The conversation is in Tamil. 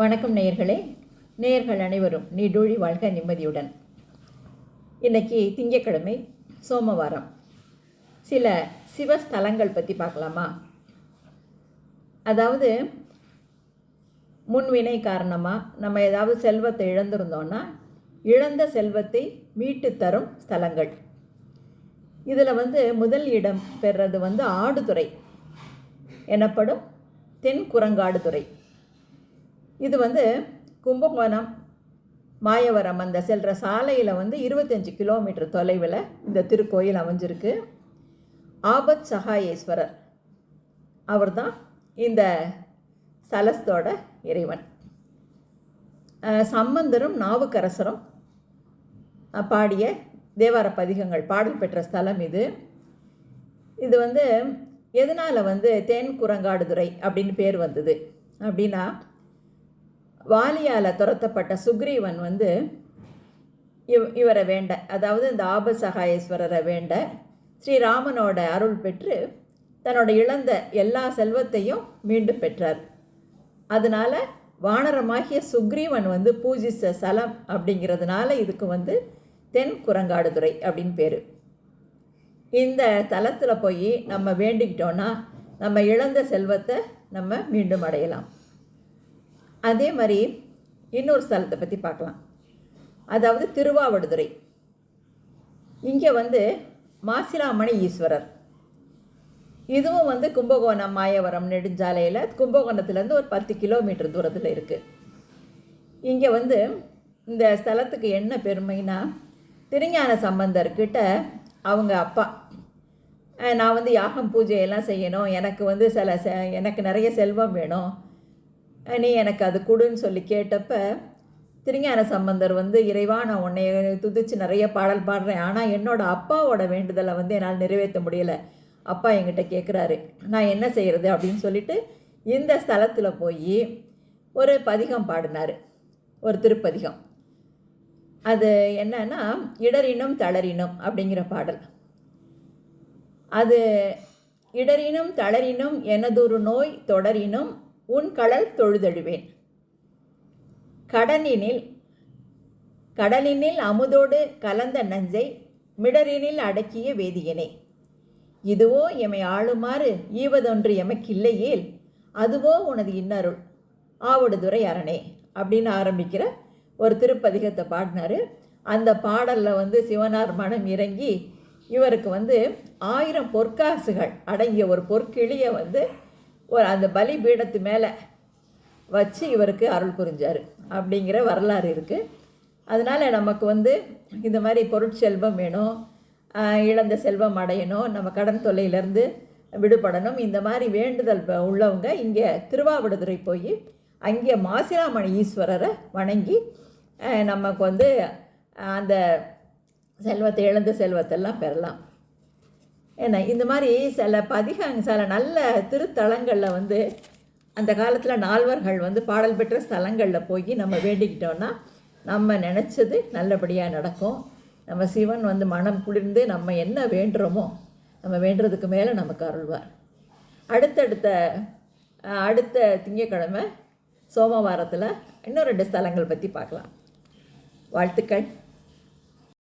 வணக்கம் நேயர்களே. நேயர்கள் அனைவரும் நீடூழி வாழ்க நிம்மதியுடன். இன்னைக்கு திங்கக்கிழமை சோமவாரம். சில சிவஸ்தலங்கள் பற்றி பார்க்கலாமா? அதாவது முன்வினை காரணமாக நம்ம ஏதாவது செல்வத்தை இழந்திருந்தோன்னா இழந்த செல்வத்தை மீட்டு தரும் ஸ்தலங்கள். இதில் வந்து முதல் இடம் பெறுறது வந்து ஆடுதுறை. எனப்படும் தென் குரங்காடுதுறை இது வந்து கும்பகோணம் மாயவரம் அந்த செல்கிற சாலையில் வந்து இருபத்தஞ்சி கிலோமீட்டர் தொலைவில் இந்த திருக்கோயில் அமைஞ்சிருக்கு. ஆபத் சகாயேஸ்வரர். அவர்தான் இந்த சலஸ்தோட இறைவன். சம்பந்தரும் நாவுக்கரசரும் பாடிய தேவார பதிகங்கள் பாடல் பெற்ற ஸ்தலம் இது. இது வந்து எதனால் வந்து தேன் குரங்காடுதுறை அப்படின்னு பேர் வந்தது அப்படின்னா வாலியால் துரத்தப்பட்ட சுக்ரீவன் வந்து இவ் இவரை வேண்ட அதாவது இந்த ஆபசகாயேஸ்வரரை வேண்ட ஸ்ரீராமனோட அருள் பெற்று தன்னோட இழந்த எல்லா செல்வத்தையும் மீண்டும் பெற்றார். அதனால் வானரமாகிய சுக்ரீவன் வந்து பூஜித்த ஸ்தலம் அப்படிங்கிறதுனால இதுக்கு வந்து தென் குரங்காடுதுறை அப்படின்னு பேர். இந்த தலத்தில் போய் நம்ம வேண்டிக்கிட்டோன்னா நம்ம இழந்த செல்வத்தை நம்ம மீண்டும் அடையலாம். அதே மாதிரி இன்னொரு ஸ்தலத்தை பற்றி பார்க்கலாம். அதாவது திருவாவடுதுறை. இங்கே வந்து மாசிலாமணி ஈஸ்வரர். இதுவும் வந்து கும்பகோணம் மாயவரம் நெடுஞ்சாலையில் கும்பகோணத்துலேருந்து ஒரு பத்து கிலோமீட்டர் தூரத்தில் இருக்குது இங்கே வந்து இந்த ஸ்தலத்துக்கு என்ன பெருமைனா திருஞான சம்பந்தர்கிட்ட அவங்க அப்பா நான் வந்து யாகம் பூஜையெல்லாம் செய்யணும். எனக்கு வந்து சில செ எனக்கு நிறைய செல்வம் வேணும். நீ எனக்கு அது கொடுன்னு சொல்லி கேட்டப்ப திருஞான சம்பந்தர் வந்து இறைவா நான் உன்னை துதிச்சு நிறைய பாடல் பாடுறேன். ஆனால் என்னோட அப்பாவோட வேண்டுதலை வந்து என்னால் நிறைவேற்ற முடியலை. அப்பா என்கிட்ட கேட்குறாரு நான் என்ன செய்கிறது அப்படின்னு சொல்லிட்டு இந்த ஸ்தலத்தில் போய் ஒரு பதிகம் பாடினார். ஒரு திருப்பதிகம். அது என்னன்னா இடரினும் தளரினும் அப்படிங்கிற பாடல். அது இடரினும் தளரினும் எனதொரு நோய் தொடரினும் உன் கடல் தொழுதழுவேன். கடனினில் கடலினில் அமுதோடு கலந்த நஞ்சை மிடரினில் அடக்கிய வேதியனே. இதுவோ எமை ஆளுமாறு ஈவதொன்று எமக்கில்லையேல் அதுவோ உனது இன்னருள். ஆவடுதுறை அரணே அப்படின்னு ஆரம்பிக்கிற ஒரு திருப்பதிகத்தை பாடினார். அந்த பாடலில் வந்து சிவனார் மனம் இறங்கி இவருக்கு வந்து ஆயிரம் பொற்காசுகள் அடங்கிய ஒரு பொற்கிளியை வந்து ஒரு அந்த பலி பீடத்து மேலே வச்சு இவருக்கு அருள் புரிஞ்சார். அப்படிங்கிற வரலாறு இருக்குது அதனால் நமக்கு வந்து இந்த மாதிரி பொருட்செல்வம் வேணும் இழந்த செல்வம் அடையணும் நம்ம கடன் தொல்லையிலேருந்து விடுபடணும். இந்த மாதிரி வேண்டுதல் ப- உள்ளவங்க இங்கே திருவாவடுதுறை போய் அங்கே மாசிலாமணி ஈஸ்வரரை வணங்கி நமக்கு வந்து அந்த செல்வத்தை இழந்த செல்வத்தெல்லாம் பெறலாம். ஏன்னா இந்த மாதிரி சில பதிகங் சில நல்ல திருத்தலங்களில் வந்து அந்த காலத்தில் நால்வர்கள் வந்து பாடல் பெற்ற ஸ்தலங்களில் போய் நம்ம வேண்டிக்கிட்டோன்னா நம்ம நினச்சது நல்லபடியாக நடக்கும். நம்ம சிவன் வந்து மனம் குளிர்ந்து நம்ம என்ன வேண்டுறோமோ நம்ம வேண்டுறதுக்கு மேலே நமக்கு அருள்வார். அடுத்தடுத்த அடுத்த திங்கக்கிழமை சோமவாரத்தில் இன்னும் ரெண்டு ஸ்தலங்கள் பற்றி பார்க்கலாம். வாழ்த்துக்கள்.